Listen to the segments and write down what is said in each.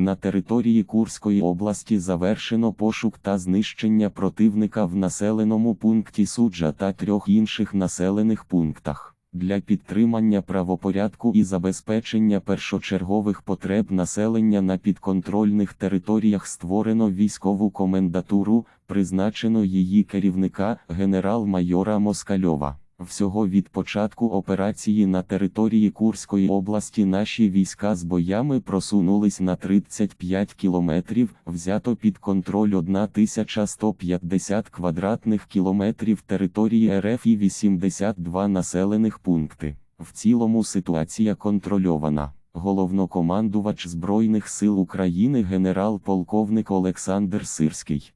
На території Курської області завершено пошук та знищення противника в населеному пункті Суджа та трьох інших населених пунктах. Для підтримання правопорядку і забезпечення першочергових потреб населення на підконтрольних територіях створено військову комендатуру, призначено її керівника генерал-майора Москальова. Всього від початку операції на території Курської області наші війська з боями просунулись на 35 кілометрів, взято під контроль 1150 квадратних кілометрів території РФ і 82 населених пункти. В цілому ситуація контрольована. Головнокомандувач Збройних сил України генерал-полковник Олександр Сирський.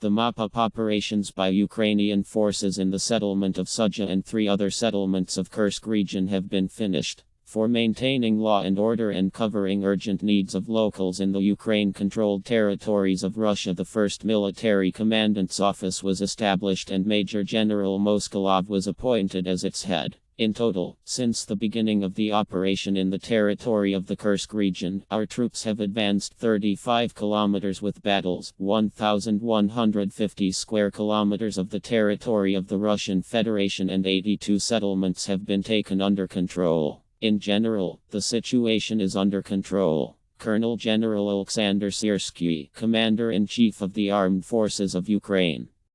The mop-up operations by Ukrainian forces in the settlement of Suja and three other settlements of Kursk region have been finished. For maintaining law and order and covering urgent needs of locals in the Ukraine-controlled territories of Russia the 1st Military Commandant's Office was established and Major General Moskalov was appointed as its head. In total, since the beginning of the operation in the territory of the Kursk region, our troops have advanced 35 kilometers with battles, 1,150 square kilometers of the territory of the Russian Federation and 82 settlements have been taken under control. In general, the situation is under control. Colonel General Alexander Sirsky, Commander in Chief of the Armed Forces of Ukraine.